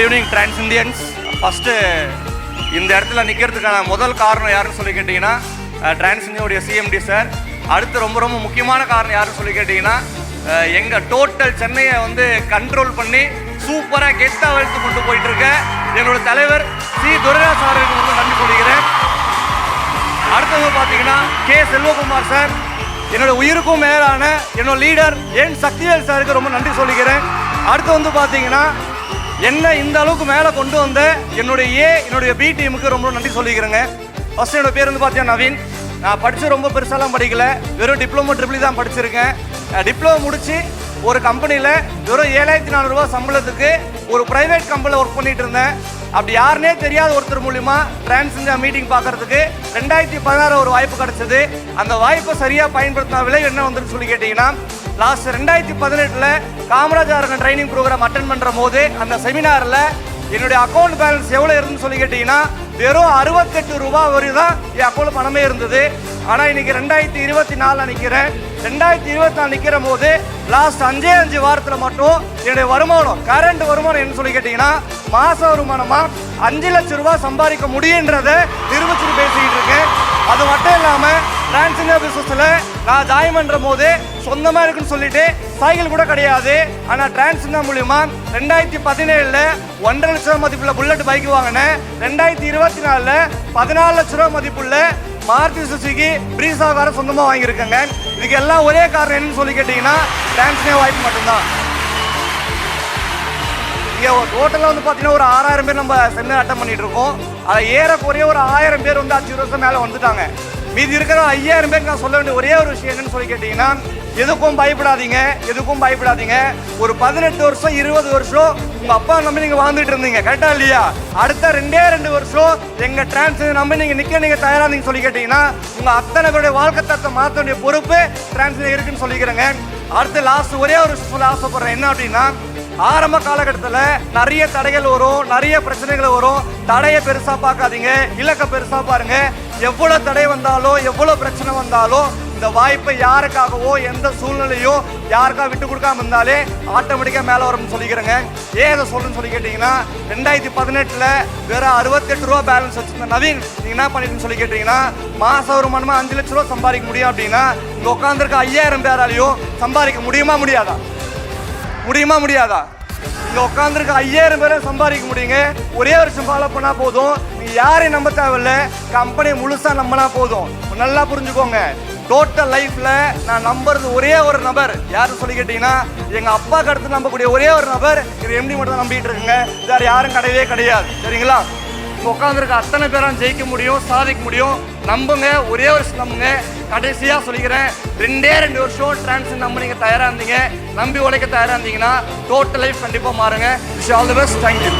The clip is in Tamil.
Good evening trans Indians first இந்த இடத்துல நிற்கிறதுக்கான முதல் காரணம் யாருன்னு சொல்லி கேட்டிங்கன்னா டிரான்ஸ் இந்தியாவுடைய சிஎம்டி சார் அடுத்து ரொம்ப ரொம்ப முக்கியமான காரணம் யாருன்னு சொல்லி கேட்டிங்கன்னா எங்கள் டோட்டல் சென்னையை வந்து கண்ட்ரோல் பண்ணி சூப்பராக கெத்தாக வளர்த்து கொண்டு போயிட்டுருக்க என்னோட தலைவர் சி. துரைரா சாருக்கு வந்து நன்றி சொல்லிக்கிறேன். அடுத்தது பார்த்தீங்கன்னா கே. செல்வகுமார் சார் என்னோட உயிருக்கும் மேலான என்னோட லீடர் என் சக்திவேல் சாருக்கு ரொம்ப நன்றி சொல்லிக்கிறேன். அடுத்து வந்து பார்த்தீங்கன்னா என்ன இந்த அளவுக்கு மேலே கொண்டு வந்த என்னுடைய ஏ என்னுடைய பி டீமுக்கு ரொம்ப நன்றி சொல்லிக்கிறேங்க. ஃபர்ஸ்ட் என்னோட பேர் வந்து பார்த்தீங்கன்னா நவீன். நான் படித்து ரொம்ப பெருசாலாம் படிக்கல. வெறும் டிப்ளமோ ட்ரிபிள் e தான் படிச்சிருக்கேன். டிப்ளமோ முடித்து ஒரு கம்பெனியில் வெறும் ஏழாயிரத்தி நானூறுரூவா சம்பளத்துக்கு ஒரு ப்ரைவேட் கம்பெனியில் ஒர்க் பண்ணிட்டு இருந்தேன். அப்படி யாருனே தெரியாத ஒருத்தர் மூலிமா டிரான்ஸ் இந்தியா மீட்டிங் பார்க்கறதுக்கு ரெண்டாயிரத்தி பதினாறு ஒரு வாய்ப்பு கிடச்சிது. அந்த வாய்ப்பை சரியாக பயன்படுத்தின விலை என்ன வந்துன்னு சொல்லி கேட்டிங்கன்னா லாஸ்ட் ரெண்டாயிரத்தி பதினெட்டில் காமராஜர் ட்ரைனிங் ப்ரோக்ராம் அட்டன் பண்ணுற போது அந்த செமினாரில் என்னுடைய அக்கௌண்ட் பேலன்ஸ் எவ்வளோ இருந்துன்னு சொல்லி கேட்டிங்கன்னா வெறும் அறுபத்தெட்டு ரூபா வரை தான் என் அக்கௌண்ட் பணமே இருந்தது. ஆனால் இன்னைக்கு ரெண்டாயிரத்தி இருபத்தி நாலில் நிற்கிறேன் ரெண்டாயிரத்தி இருபத்தி நாலு நிற்கிற போது லாஸ்ட் அஞ்சே அஞ்சு வாரத்தில் மட்டும் என்னுடைய வருமானம் கரண்ட் வருமானம் என்ன சொல்லி கேட்டிங்கன்னா மாத வருமானமாக அஞ்சு லட்சம் ரூபா சம்பாதிக்க முடியுன்றதை நிரூபிச்சுட்டு பேசிக்கிட்டு இருக்கேன். அது மட்டும் இல்லாமல் டிரான்ஸ்ஜெண்டர் பிசினஸ்ல நான் ஜாயின் பண்ற போது சொந்தமா இருக்குன்னு சொல்லிட்டு சைக்கிள் கூட கிடையாது. ஆனா டிரான்ஸ்ஜெண்டர் மூலியமா ரெண்டாயிரத்தி பதினேழுல ஒன்றரை லட்ச ரூபா மதிப்புள்ள புல்லட் பைக் வாங்கினேன். ரெண்டாயிரத்தி இருபத்தி நாலுல பதினாலு லட்ச ரூபா மதிப்புள்ள மாருதி சுசுகி பிரீசா கார சொந்தமா வாங்கியிருக்கேங்க. இதுக்கு எல்லாம் ஒரே காரணம் என்னன்னு சொல்லி கேட்டீங்கன்னா டிரான்ஸ்ஜெண்டர் வாய்ப்பு மட்டும்தான். இங்கே டோட்டலாக வந்து பார்த்தீங்கன்னா ஒரு ஆறாயிரம் பேர் நம்ம சென்னை அட்டன் பண்ணிட்டு இருக்கோம். அதை ஏறக்குறைய ஒரு ஆயிரம் பேர் வந்து அஞ்சு வருஷம் மேலே வந்துட்டாங்க. மீதி இருக்கிற ஐயாயிரம் பேருக்கு நான் சொல்ல வேண்டிய ஒரே ஒரு விஷயம் என்னன்னு சொல்லி கேட்டிங்கன்னா எதுக்கும் பயப்படாதீங்க எதுக்கும் பயப்படாதீங்க. ஒரு பதினெட்டு வருஷம் இருபது வருஷம் உங்க அப்பா நம்பி நீங்க வாழ்ந்துட்டு இருந்தீங்க. கரெக்டா இல்லையா? அடுத்த ரெண்டே ரெண்டு வருஷம் எங்க டிரான்ஸ் நம்பி நீங்க நிக்க நீங்க தயாரா நீங்க சொல்லி கேட்டீங்கன்னா உங்க அத்தனை பேருடைய வாழ்க்கை தரத்தை மாற்ற வேண்டிய பொறுப்பு டிரான்ஸ் இருக்குன்னு சொல்லிக்கிறேங்க. அடுத்து லாஸ்ட் ஒரே ஒரு விஷயம் சொல்ல ஆசைப்படுறேன். என்ன அப்படின்னா ஆரம்ப காலகட்டத்தில் நிறைய தடைகள் வரும் நிறைய பிரச்சனைகள் வரும். தடையை பெருசாக பார்க்காதீங்க இலக்கை பெருசாக பாருங்கள் எவ்வளோ தடை வந்தாலோ எவ்வளோ பிரச்சனை வந்தாலோ இந்த வாய்ப்பை யாருக்காகவோ எந்த சூழ்நிலையோ யாருக்கா விட்டு கொடுக்காம இருந்தாலே ஆட்டோமேட்டிக்காக மேலே வரும்னு சொல்லிக்கிறேங்க. ஏன் இதை சொல்லுன்னு சொல்லி கேட்டிங்கன்னா ரெண்டாயிரத்தி பதினெட்டில் வேற அறுபத்தெட்டு ரூபா பேலன்ஸ் வச்சுருந்த நவீன் நீங்கள் என்ன பண்ணிட்டுன்னு சொல்லி கேட்டிங்கன்னா மாத வருமானமாக அஞ்சு லட்ச ரூபா சம்பாதிக்க முடியும் அப்படின்னா இங்கே உட்காந்துருக்க ஐயாயிரம் பேராலையும் சம்பாதிக்க முடியுமா முடியாதா? முடியுமா முடியாதா? நீங்கள் உட்காந்துருக்க ஐயாயிரம் பேரை சம்பாதிக்க முடியுங்க. ஒரே வருஷம் ஃபாலோ பண்ணால் போதும். நீங்க யாரையும் நம்ப தேவையில்ல. கம்பெனி முழுசாக நம்பினா போதும். நல்லா புரிஞ்சுக்கோங்க. டோட்டல் லைஃப்பில் நான் நம்புறது ஒரே ஒரு நபர். யாரும் சொல்லி கேட்டிங்கன்னா எங்கள் அப்பாக்கு அடுத்து நம்பக்கூடிய ஒரே ஒரு நபர். இது எம்டி மட்டும் தான் நம்பிட்டு இருக்குங்க. வேறு யாரும் கிடையவே கிடையாது. சரிங்களா? உட்காந்துருக்க அத்தனை பேரும் ஜெயிக்க முடியும் சாதிக்க முடியும். நம்புங்க ஒரே வருஷம் நம்புங்க. கடைசியாக சொல்லிக்கிறேன் ரெண்டே ரெண்டு வருஷம் டிரான்ஸ் நம்ப நீங்கள் தயாராக இருந்தீங்க. நம்பி உழைக்க தயாராக இருந்தீங்கன்னா டோட்டல் லைஃப் கண்டிப்பாக மாறுங்க. Wish all the best thank you